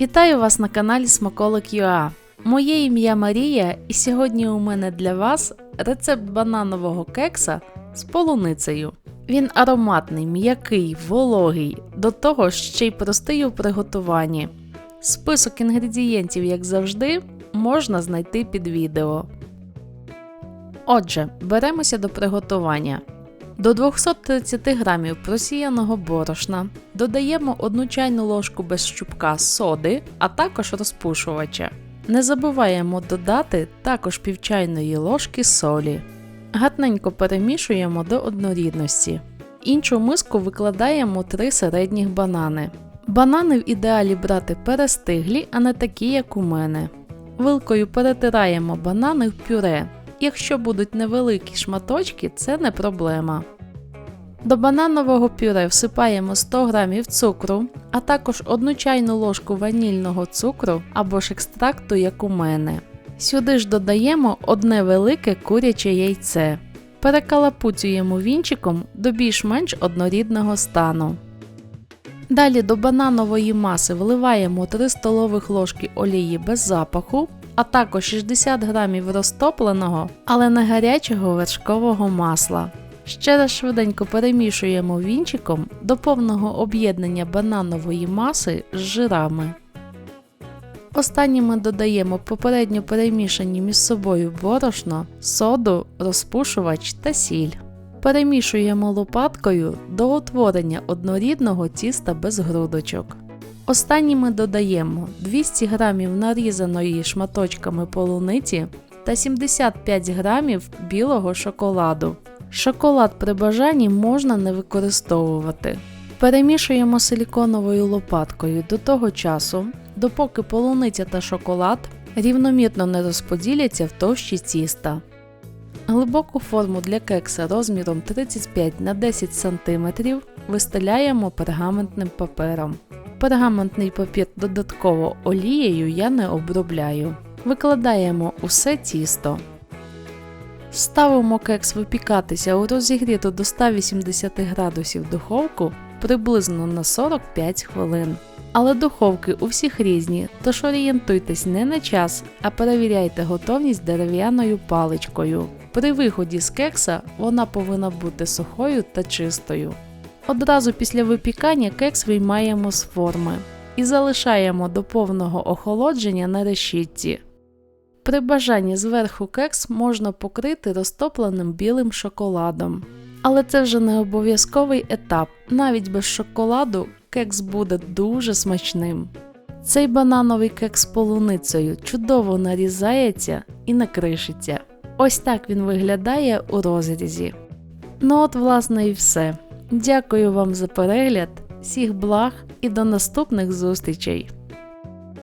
Вітаю вас на каналі Смаколик UA. Моє ім'я Марія, і сьогодні у мене для вас рецепт бананового кекса з полуницею. Він ароматний, м'який, вологий, до того ще й простий у приготуванні. Список інгредієнтів, як завжди, можна знайти під відео. Отже, беремося до приготування. До 230 грамів просіяного борошна додаємо 1 чайну ложку без щупка соди, а також розпушувача. Не забуваємо додати також пів чайної ложки солі. Гатненько перемішуємо до однорідності. Іншу миску викладаємо 3 середніх банани. Банани в ідеалі брати перестиглі, а не такі, як у мене. Вилкою перетираємо банани в пюре. Якщо будуть невеликі шматочки, це не проблема. До бананового пюре всипаємо 100 г цукру, а також 1 чайну ложку ванільного цукру або ж екстракту, як у мене. Сюди ж додаємо одне велике куряче яйце. Перекалапуцюємо вінчиком до більш-менш однорідного стану. Далі до бананової маси вливаємо 3 столових ложки олії без запаху, а також 60 г розтопленого, але не гарячого вершкового масла. Ще раз швиденько перемішуємо вінчиком до повного об'єднання бананової маси з жирами. Останніми додаємо попередньо перемішані між собою борошно, соду, розпушувач та сіль. Перемішуємо лопаткою до утворення однорідного тіста без грудочок. Останніми додаємо 200 г нарізаної шматочками полуниці та 75 г білого шоколаду. Шоколад при бажанні можна не використовувати. Перемішуємо силіконовою лопаткою до того часу, допоки полуниця та шоколад рівномірно не розподіляться в товщі тіста. Глибоку форму для кекса розміром 35 на 10 см вистеляємо пергаментним папером. Пергаментний папір додатково олією я не обробляю. Викладаємо усе тісто. Ставимо кекс випікатися у розігріту до 180 градусів духовку приблизно на 45 хвилин. Але духовки у всіх різні, тож орієнтуйтесь не на час, а перевіряйте готовність дерев'яною паличкою. При виході з кекса вона повинна бути сухою та чистою. Одразу після випікання кекс виймаємо з форми і залишаємо до повного охолодження на решітці. При бажанні зверху кекс можна покрити розтопленим білим шоколадом. Але це вже не обов'язковий етап, навіть без шоколаду кекс буде дуже смачним. Цей банановий кекс з полуницею чудово нарізається і не кришиться. Ось так він виглядає у розрізі. Ну от, власне, і все. Дякую вам за перегляд, всіх благ і до наступних зустрічей!